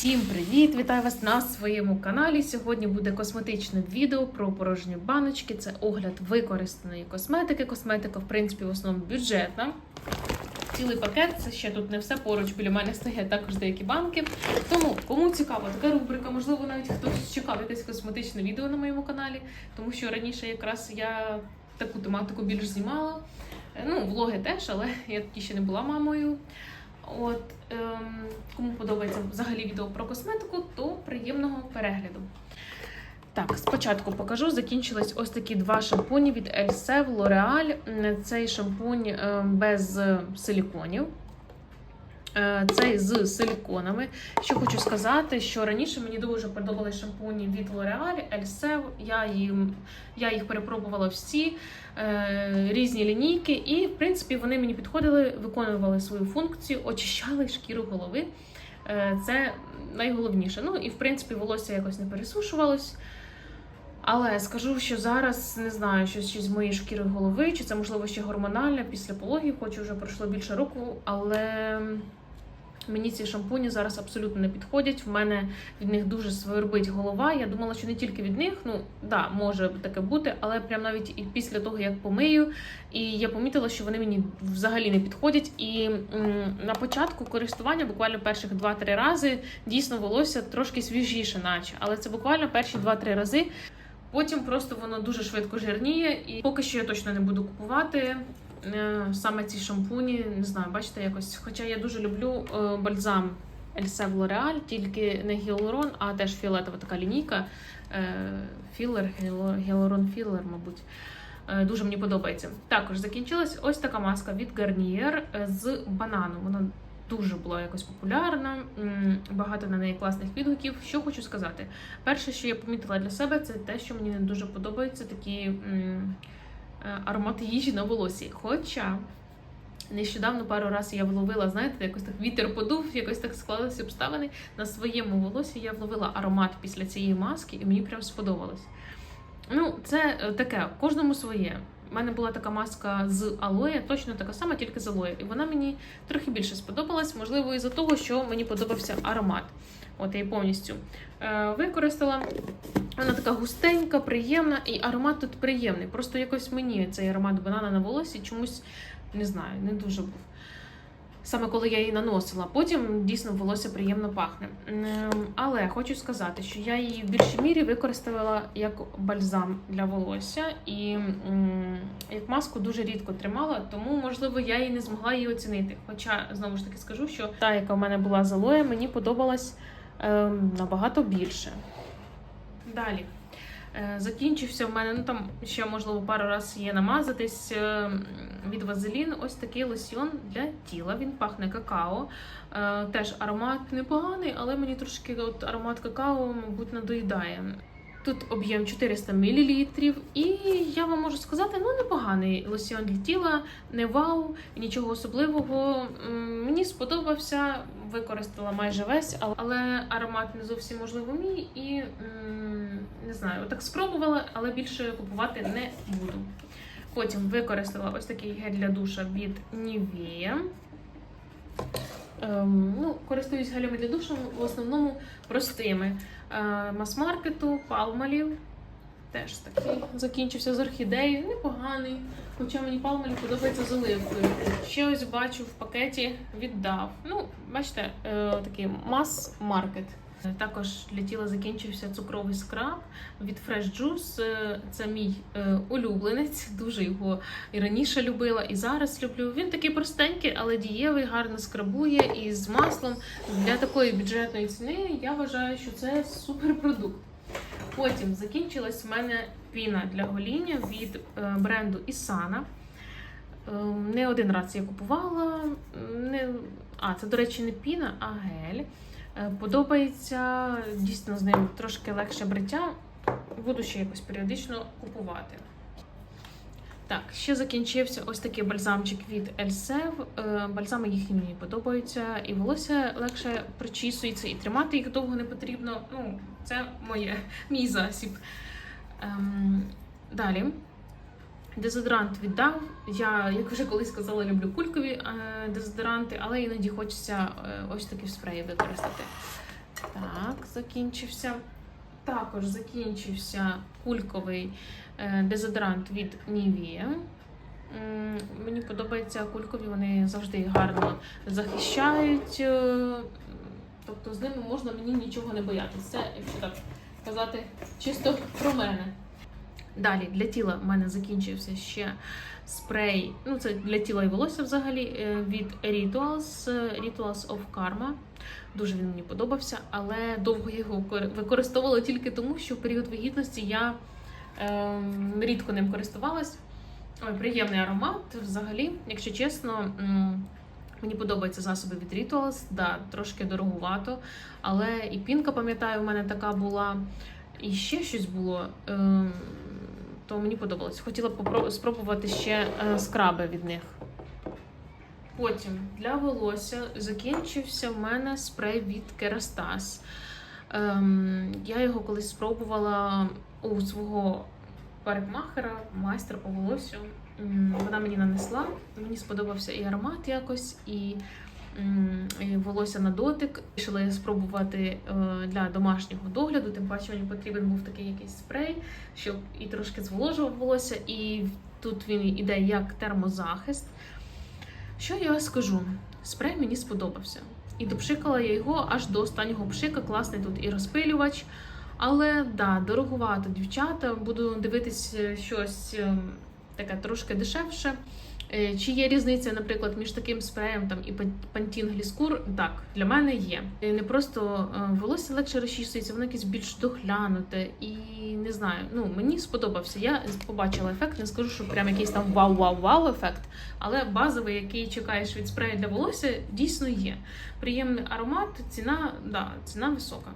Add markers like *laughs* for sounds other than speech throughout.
Всім привіт! Вітаю вас на своєму каналі. Сьогодні буде косметичне відео про порожні баночки. Це огляд використаної косметики. Косметика, в принципі, в основному бюджетна. Цілий пакет, це ще тут не все. Поруч біля мене стоять також деякі банки. Тому, кому цікава така рубрика, можливо, навіть хтось чекав якесь косметичне відео на моєму каналі, тому що раніше якраз я таку тематику більш знімала. Е, Ну, влоги теж, але я тоді ще не була мамою. От ем, кому подобається взагалі відео про косметику, то приємного перегляду. Так, спочатку покажу. Закінчились ось такі два шампуні від Ельсев L'Oreal. Цей шампунь е, без силіконів. Е, Цей з силіконами. Що хочу сказати, що раніше мені дуже подобались шампуні від L'Oreal, Elsev. Я, я їх перепробувала всі е, різні лінійки, і в принципі вони мені підходили, виконували свою функцію, очищали шкіру голови. Е, це найголовніше. Ну і в принципі волосся якось не пересушувалось. Але скажу, що зараз не знаю, що з моєї шкіри голови, чи це можливо ще гормональне після пологів, хоч вже пройшло більше року, але мені ці шампуні зараз абсолютно не підходять. В мене від них дуже свербить голова. Я думала, що не тільки від них, ну да, може таке бути, але прям навіть і після того, як помию, і я помітила, що вони мені взагалі не підходять. І м, на початку користування, буквально перших 2-3 рази, дійсно волосся трошки свіжіше, наче, але це буквально перші 2-3 рази. Потім просто воно дуже швидко жирніє, і поки що я точно не буду купувати саме ці шампуні. Не знаю, бачите, якось. Хоча я дуже люблю е, бальзам Elsev L'Oreal, тільки не гіалурон, а теж фіолетова така лінійка. Е, філер, гіалурон філер, мабуть. Е, Дуже мені подобається. Також закінчилась ось така маска від Garnier е, з банану. Вона дуже була якось популярна, багато на неї класних відгуків. Що хочу сказати? Перше, що я помітила для себе, це те, що мені не дуже подобаються такі е, їжі на волосі. Хоча нещодавно пару разів я вловила, знаєте, якось так вітер подув, якось так склалися обставини. На своєму волосі я вловила аромат після цієї маски, і мені прям сподобалось. Ну, це е, таке, кожному своє. У мене була така маска з алоє, точно така сама, тільки з алоє. І вона мені трохи більше сподобалась, можливо, із-за того, що мені подобався аромат. От я її повністю е, використала. Вона така густенька, приємна, і аромат тут приємний. Просто якось мені цей аромат банана на волосі чомусь не знаю, не дуже був. Саме коли я її наносила. Потім дійсно волосся приємно пахне. Ем, Але хочу сказати, що я її в більшій мірі використовувала як бальзам для волосся і як маску дуже рідко тримала, тому можливо я її не змогла її оцінити. Хоча знову ж таки скажу, що та, яка в мене була з алоє, мені подобалась ем, набагато більше. Далі. Е, Закінчився в мене, ну там ще можливо пару разів є намазатись е, від Вазелін. Ось такий лосьйон для тіла. Він пахне какао. Е, Теж аромат непоганий, але мені трошки от аромат какао, мабуть, надоїдає. Тут об'єм 400 мл, і я вам можу сказати, ну непоганий лосьйон для тіла, не вау, нічого особливого. Мені сподобався, використала майже весь, але- аромат не зовсім можливо мій і не знаю, так спробувала, але більше купувати не буду. Потім використала ось такий гель для душа від Nivea. Ем, ну, користуюсь гелями для душу в основному простими. Е, мас-маркету, палмалів. Теж такий закінчився з орхідеєю, непоганий. Хоча мені палмалі подобається з оливкою. Ще ось бачу в пакеті віддав. Ну, бачите, е, такий мас-маркет. Також для тіла закінчився цукровий скраб від Fresh Juice. Е, Це мій е, улюбленець. Дуже його і раніше любила, і зараз люблю. Він такий простенький, але дієвий, гарно скрабує і з маслом. Для такої бюджетної ціни я вважаю, що це суперпродукт. Потім закінчилась в мене піна для гоління від е, бренду Isana. Не один раз я купувала. Не... А, це, до речі, не піна, а гель. Е, Подобається дійсно з ним трошки легше бриття. Буду ще якось періодично купувати. Так, ще закінчився ось такий бальзамчик від Elsev. Е, Бальзами їхні мені подобаються, і волосся легше причісується, і тримати їх довго не потрібно. Ну, це моє, мій засіб. Ем, далі. Дезодорант віддав. Я, як вже колись сказала, люблю кулькові е, дезодоранти, але іноді хочеться е, ось такі спреї використати. Так, закінчився. Також закінчився кульковий е, дезодорант від Nivea. Мені подобається кулькові, вони завжди гарно захищають. Тобто з ними можна мені нічого не боятися. Якщо так казати, чисто про мене. Далі для тіла в мене закінчився ще спрей. Ну, це для тіла і волосся взагалі е, від Rituals, е, Rituals of Karma. Дуже він мені подобався, але довго його використовувала тільки тому, що в період вагітності я ем, рідко ним користувалась. Приємний аромат. Взагалі, якщо чесно, мені подобаються засоби від Rituals. Да, трошки дороговато. Але і пінка, пам'ятаю, у мене така була, і ще щось було. Ем, то мені подобалось. Хотіла б спробувати ще е, скраби від них. Потім для волосся закінчився в мене спрей від Kerastase. Ем, я його колись спробувала у свого парикмахера, майстра по волосю. Вона мені нанесла. Мені сподобався і аромат якось, і волосся на дотик. Вирішила спробувати е, для домашнього догляду, тим паче мені потрібен був такий якийсь спрей, щоб і трошки зволожував волосся, і тут він іде як термозахист. Що я скажу? Спрей мені сподобався. І допшикала я його аж до останнього пшика. Класний тут і розпилювач. Але да, дороговато, дівчата. Буду дивитись е, щось е, таке трошки дешевше. Е, Чи є різниця, наприклад, між таким спреєм там і Pantene Gliscour? Так, для мене є. Е, Не просто е, волосся легше розчісується, воно якесь більш доглянуте і не знаю. Ну мені сподобався. Я побачила ефект. Не скажу, що прям якийсь там вау-вау-вау ефект. Але базовий, який чекаєш від спрею для волосся, дійсно є. Приємний аромат, ціна, да, ціна висока.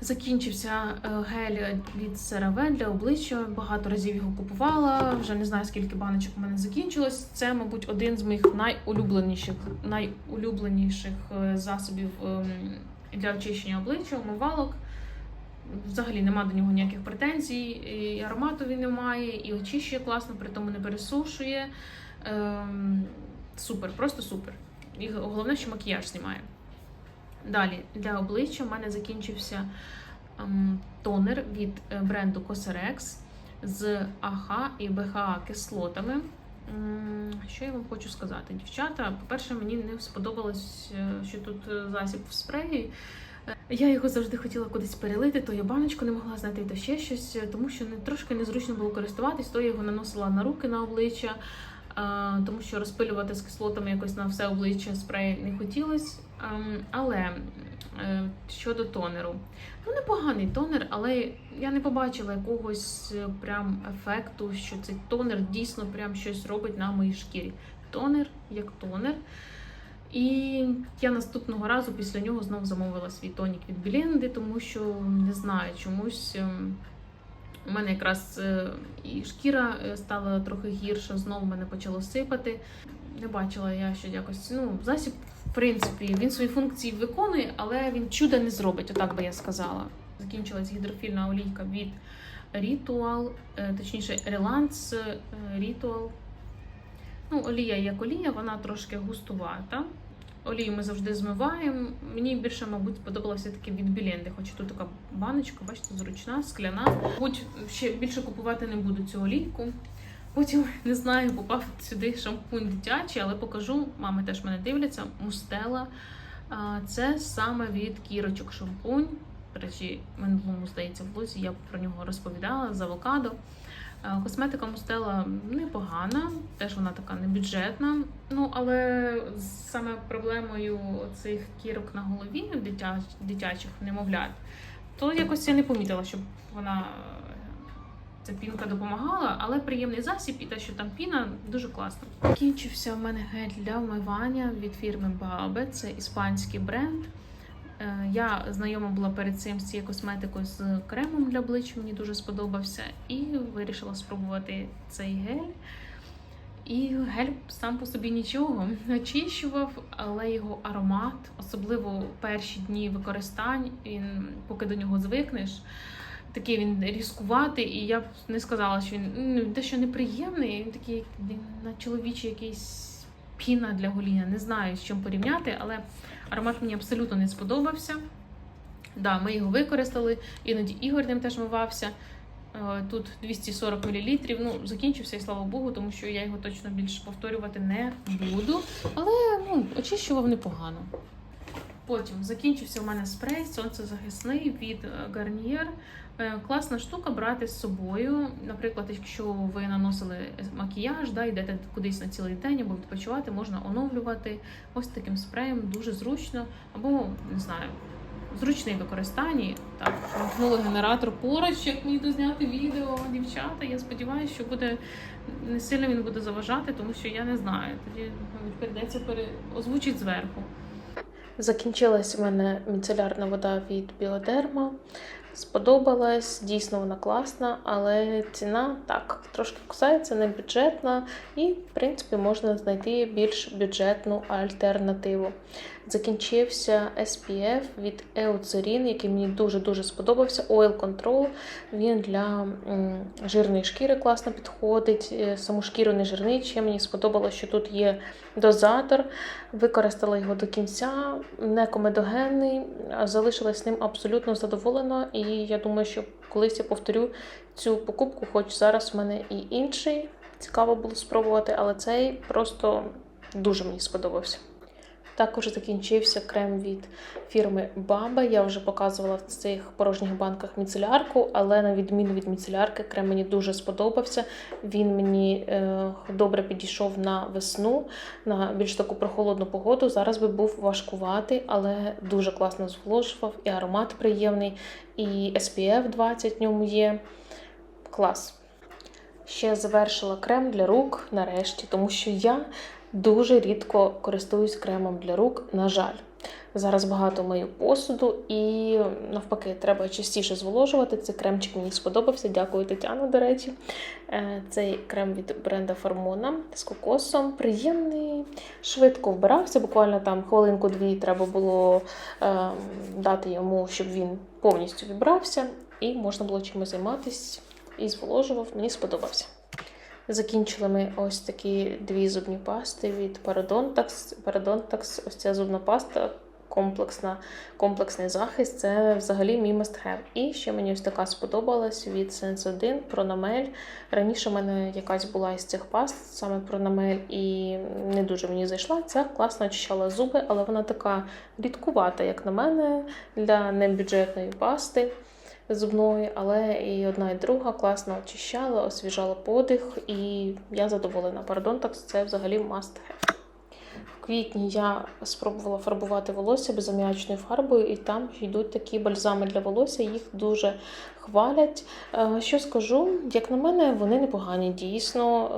Закінчився е, гель від CeraVe для обличчя. Багато разів його купувала. Вже не знаю скільки баночок у мене закінчилось. Це, мабуть, один з моїх найулюбленіших, найулюбленіших е, засобів ем, для очищення обличчя, умивалок. Взагалі нема до нього ніяких претензій. І аромату він не має, і очищує класно, при тому не пересушує. Ем, супер, просто супер. І головне, що макіяж знімає. Далі для обличчя в мене закінчився ем, тонер від е, бренду Cosrx з АХ і БХА кислотами. Що я вам хочу сказати, дівчата? По-перше, мені не сподобалось, е, що тут е, засіб в спреї. Я його завжди хотіла кудись перелити, то я баночку не могла знайти, то ще щось, тому що не трошки незручно було користуватись, то я його наносила на руки на обличчя, тому що розпилювати з кислотами якось на все обличчя спрей не хотілося. Але е, щодо тонеру, ну непоганий тонер, але я не побачила якогось е, прям ефекту, що цей тонер дійсно прям щось робить на моїй шкірі. Тонер як тонер. І я наступного разу після нього знову замовила свій тонік від Білінди, тому що не знаю, чомусь ем, у мене якраз е, і шкіра е, стала трохи гірша, знову мене почало сипати. Не бачила я, що якось ну, засіб, в принципі, він свої функції виконує, але він чуда не зробить, отак би я сказала. Закінчилась гідрофільна олійка від Ritual, е, точніше, Relance Ritual. Ну, олія як олія, вона трошки густувата. Олію ми завжди змиваємо. Мені більше, мабуть, сподобалося таки від Біленди. Хоч тут така баночка, бачите, зручна, скляна. Мабуть, ще більше купувати не буду цю олійку. Потім *laughs* не знаю, попав сюди шампунь дитячий, але покажу. Мами теж мене дивляться. Мустела. Це саме від кірочок шампунь. До речі, минулому здається в лузі я про нього розповідала з авокадо. Е, Косметика Мустела непогана, теж вона така небюджетна. Ну, але саме проблемою цих кірок на голові дитя, дитячих немовлят, то якось я не помітила, щоб вона е, ця пінка допомагала, але приємний засіб і те, що там піна, дуже класно. Кінчився в мене гель для вмивання від фірми Babe, це іспанський бренд. Е, Я знайома була перед цим з цією косметикою з кремом для обличчя, мені дуже сподобався, і вирішила спробувати цей гель. І гель сам по собі нічого очищував, але його аромат, особливо перші дні використань, він, поки до нього звикнеш, такий він різкуватий, і я б не сказала, що він ну, дещо неприємний, він такий на чоловічий якийсь піна для гоління. Не знаю, з чим порівняти, але аромат мені абсолютно не сподобався. Да, ми його використали, іноді Ігор ним теж мивався. Е, Тут 240 мл. Ну, закінчився, і слава Богу, тому що я його точно більше повторювати не буду. Але ну, очищував непогано. Потім закінчився у мене спрей сонцезахисний від е, Garnier. Е, Класна штука брати з собою. Наприклад, якщо ви наносили макіяж, да, йдете кудись на цілий день або відпочивати, можна оновлювати ось таким спреєм, дуже зручно, або не знаю, зручний в використанні. Так, вмкнули генератор поруч, як мені дозняти відео, дівчата. Я сподіваюся, що буде не сильно він буде заважати, тому що я не знаю. Тоді мабуть, прийдеться переозвучити зверху. Закінчилась у мене міцелярна вода від Біодерма. Сподобалась, дійсно вона класна, але ціна так, трошки кусається, не бюджетна, і, в принципі, можна знайти більш бюджетну альтернативу. Закінчився SPF від Eucerin, який мені дуже-дуже сподобався. Oil Control. Він для жирної шкіри класно підходить. Е, Саму шкіру не жирний. Ще мені сподобалося, що тут є дозатор. Використала його до кінця, не комедогенний, залишилась ним абсолютно задоволена. І я думаю, що колись я повторю цю покупку, хоч зараз в мене і інший. Цікаво було спробувати, але цей просто дуже мені сподобався. Також закінчився крем від фірми Баба. Я вже показувала в цих порожніх банках міцелярку, але на відміну від міцелярки, крем мені дуже сподобався. Він мені е, добре підійшов на весну, на більш таку прохолодну погоду. Зараз би був важкуватий, але дуже класно зволожував, і аромат приємний, і SPF 20 в ньому є. Клас. Ще завершила крем для рук нарешті, тому що я дуже рідко користуюсь кремом для рук, на жаль. Зараз багато мию посуду і навпаки, треба частіше зволожувати. Цей кремчик мені сподобався. Дякую, Тетяно, до речі. Е, Цей крем від бренда Формона з кокосом. Приємний, швидко вбирався. Буквально там хвилинку-дві треба було е, дати йому, щоб він повністю вібрався, і можна було чимось займатися. І зволожував, мені сподобався. Закінчили ми ось такі дві зубні пасти від Parodontax. Parodontax, ось ця зубна паста, комплексна, комплексний захист. Це взагалі мій must have. І ще мені ось така сподобалась від Sense 1 Pronamel. Раніше в мене якась була із цих паст, саме Pronamel, і не дуже мені зайшла. Ця класно очищала зуби, але вона така рідкувата, як на мене, для небюджетної пасти зубної, але і одна, і друга класно очищала, освіжала подих, і я задоволена. Parodontax – це взагалі must have. В квітні я спробувала фарбувати волосся безаміачною фарбою, і там йдуть такі бальзами для волосся, їх дуже хвалять. Е, Що скажу, як на мене, вони непогані, дійсно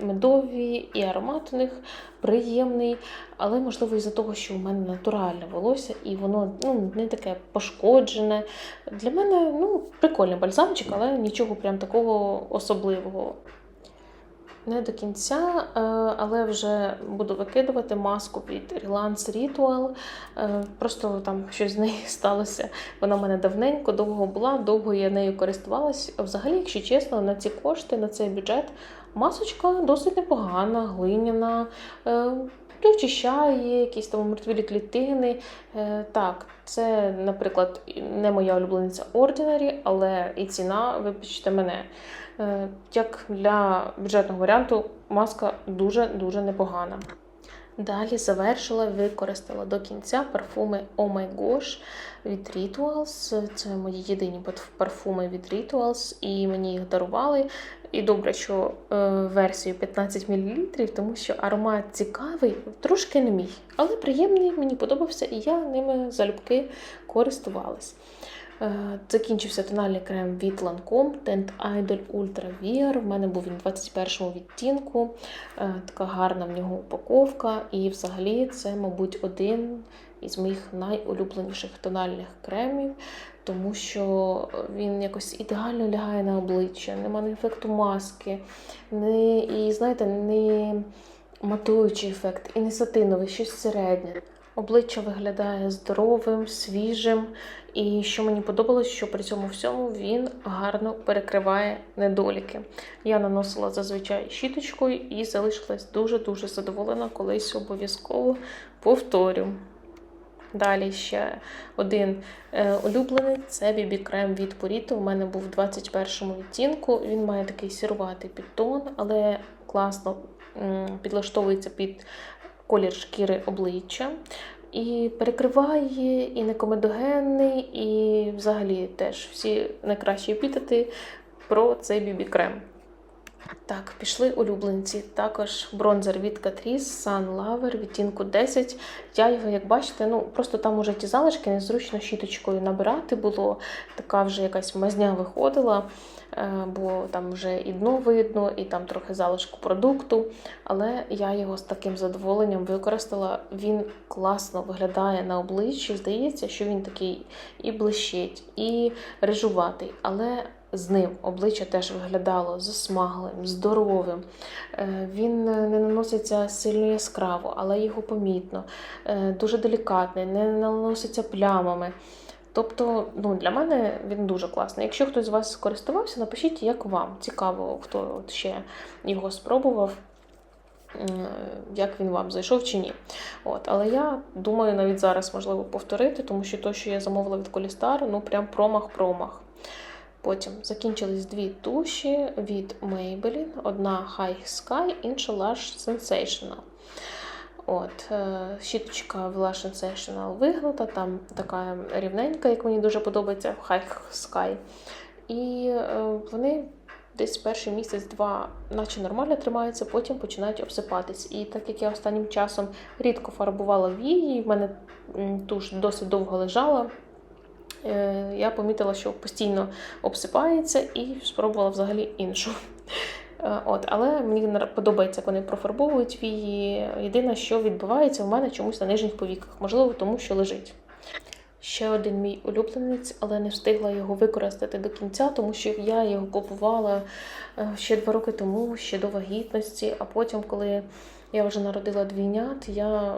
е, медові, і аромат у них приємний, але можливо із-за того, що у мене натуральне волосся, і воно ну, не таке пошкоджене. Для мене ну, прикольний бальзамчик, але нічого прям такого особливого. Не до кінця, е, але вже буду викидувати маску від Relance Ritual. Е, Просто там щось з нею *laughs* сталося. Вона в мене давненько, довго була, довго я нею користувалась. Взагалі, якщо чесно, на ці кошти, на цей бюджет, масочка досить непогана, глиняна. е, Очищає якісь там мертвілі клітини. Так, це, наприклад, не моя улюблениця Ordinary, але і ціна, вибачте мене. Е, Як для бюджетного варіанту, маска дуже-дуже непогана. Далі завершила, використала до кінця парфуми Oh My Gosh від Rituals. Це мої єдині парфуми від Rituals, і мені їх дарували. І добре, що е, версію 15 мл, тому що аромат цікавий, трошки не мій, але приємний, мені подобався, і я ними залюбки користувалась. Е, Закінчився тональний крем від Lancome Tint Idol Ultra Wear. В мене був він у 21 відтінку. Е, Така гарна в нього упаковка. І взагалі це, мабуть, один із моїх найулюбленіших тональних кремів, тому що він якось ідеально лягає на обличчя, немає ефекту маски, не, і знаєте, не матуючий ефект, і не сатиновий, щось середнє. Обличчя виглядає здоровим, свіжим, і що мені подобалось, що при цьому всьому він гарно перекриває недоліки. Я наносила зазвичай щіточкою і залишилась дуже-дуже задоволена, колись обов'язково повторю. Далі ще один е, улюблений це BB крем від Purito. У мене був в 21-му відтінку. Він має такий сіруватий підтон, але класно підлаштовується під колір шкіри обличчя. І перекриває, і не комедогенний, і взагалі теж всі найкращі епітети про цей BB крем. Так, пішли улюбленці. Також бронзер від Catrice Sun Lover відтінку 10. Я його, як бачите, ну просто там уже ті залишки незручно щіточкою набирати було. Така вже якась мазня виходила, е, бо там вже і дно видно, і там трохи залишку продукту. Але я його з таким задоволенням використала. Він класно виглядає на обличчі. Здається, що він такий і блищить, і рижуватий. але з ним обличчя теж виглядало засмаглим, здоровим. Е, Він не наноситься сильно яскраво, але його помітно, Е, дуже делікатний, не наноситься плямами. Тобто, ну, для мене він дуже класний. Якщо хтось з вас користувався, напишіть, як вам. Цікаво, хто от ще його спробував. Як він вам зайшов чи ні. От, Але я думаю, навіть зараз можливо повторити, тому що те, що я замовила від Колістар, ну прям промах-промах. Потім закінчились дві туші від Maybelline. Одна High Sky, інша Lush Sensational. От, е, Щіточка в Lush Sensational вигнута, там така рівненька, як мені дуже подобається, в High Sky. І е, вони десь перший місяць-два, наче нормально тримаються, потім починають обсипатись. І так як я останнім часом рідко фарбувала вії, в мене туш досить довго лежала. Е, я помітила, що постійно обсипається, і спробувала взагалі іншу. Е, От, але мені подобається, як вони профарбовують вії. Єдине, що відбувається в мене чомусь на нижніх повіках, можливо, тому що лежить. Ще один мій улюбленець, але не встигла його використати до кінця, тому що я його купувала е, ще два роки тому, ще до вагітності. А потім, коли я вже народила двійнят, я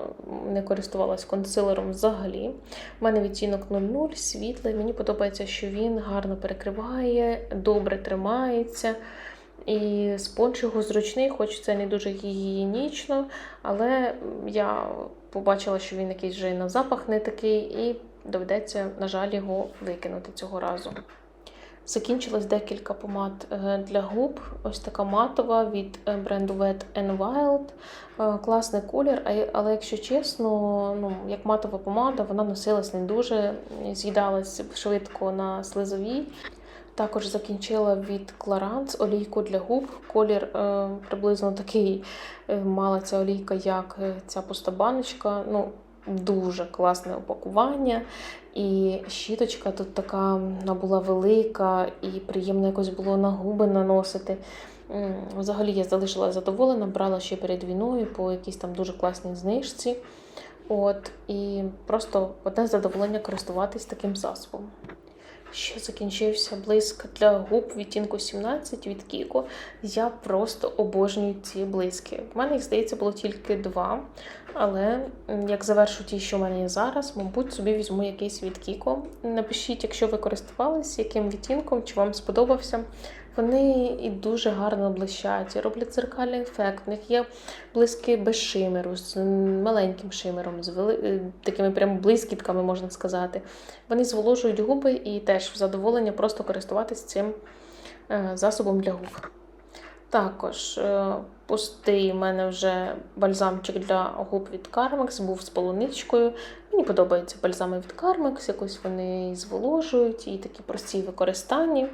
не користувалась консилером взагалі. У мене відтінок 00, світлий. Мені подобається, що він гарно перекриває, добре тримається. І спонж його зручний, хоч це не дуже гігієнічно, але я побачила, що він якийсь вже на запах не такий, і доведеться, на жаль, його викинути цього разу. Закінчилось декілька помад е, для губ. Ось така матова від е, бренду Wet n Wild. Е, Класний колір, але якщо чесно, ну, як матова помада, вона носилась не дуже, з'їдалась швидко на слизовій. Також закінчила від Clarins олійку для губ. Колір приблизно такий мала ця олійка, як ця пуста баночка. Ну, дуже класне упакування. І щіточка тут така вона була велика і приємно якось було на губи наносити. Взагалі я залишила задоволена, брала ще перед війною по якійсь там дуже класній знижці. От, і просто одне задоволення користуватись таким засобом. Ще закінчився блиск для губ відтінку 17 від Кіко. Я просто обожнюю ці блиски. У мене їх, здається, було тільки два. Але як завершу ті, що в мене є зараз, мабуть, собі візьму якийсь від Кіко. Напишіть, якщо ви користувались, яким відтінком, чи вам сподобався. Вони і дуже гарно блищать, роблять дзеркальний ефект. В них є блиски без шимеру, з маленьким шимером, з вели... е, такими прям блискітками, можна сказати. Вони зволожують губи і теж в задоволення просто користуватись цим е, засобом для губ. Також е, пустий в мене вже бальзамчик для губ від Carmex, був з полуничкою. Мені подобаються бальзами від Carmex, якось вони зволожують і такі прості в використанні.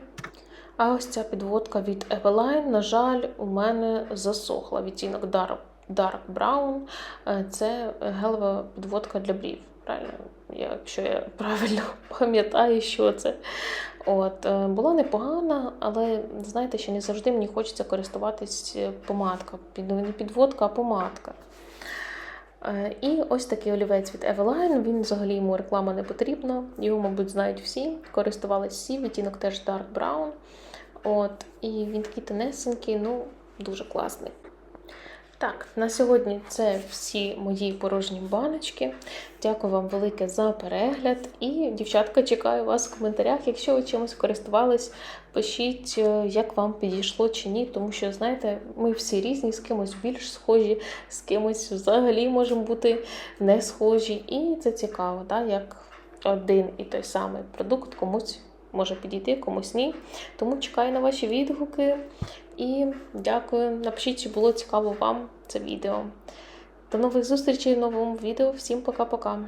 А ось ця підводка від Eveline, на жаль, у мене засохла. Відтінок Dark, Dark Brown. Е, Це гелева підводка для брів. Правильно, якщо я правильно *laughs* пам'ятаю, що це. От, е, була непогана, але знаєте, що не завжди мені хочеться користуватись е, помадка. Не підводка, а помадка. І ось такий олівець від Eveline. Він взагалі йому реклама не потрібна. Його, мабуть, знають всі, користувались всі. Відтінок теж Dark Brown. От, і він такий тонесенький, ну, дуже класний. Так, на сьогодні це всі мої порожні баночки. Дякую вам велике за перегляд. І, дівчатка, чекаю вас в коментарях. Якщо ви чимось користувались, пишіть, е, як вам підійшло чи ні. Тому що, знаєте, ми всі різні, з кимось більш схожі, з кимось взагалі можемо бути не схожі. І це цікаво, так, як один і той самий продукт комусь може підійти, комусь ні. Тому чекаю на ваші відгуки. І дякую. Напишіть, чи було цікаво вам це відео. До нових зустрічей в новому відео. Всім пока-пока.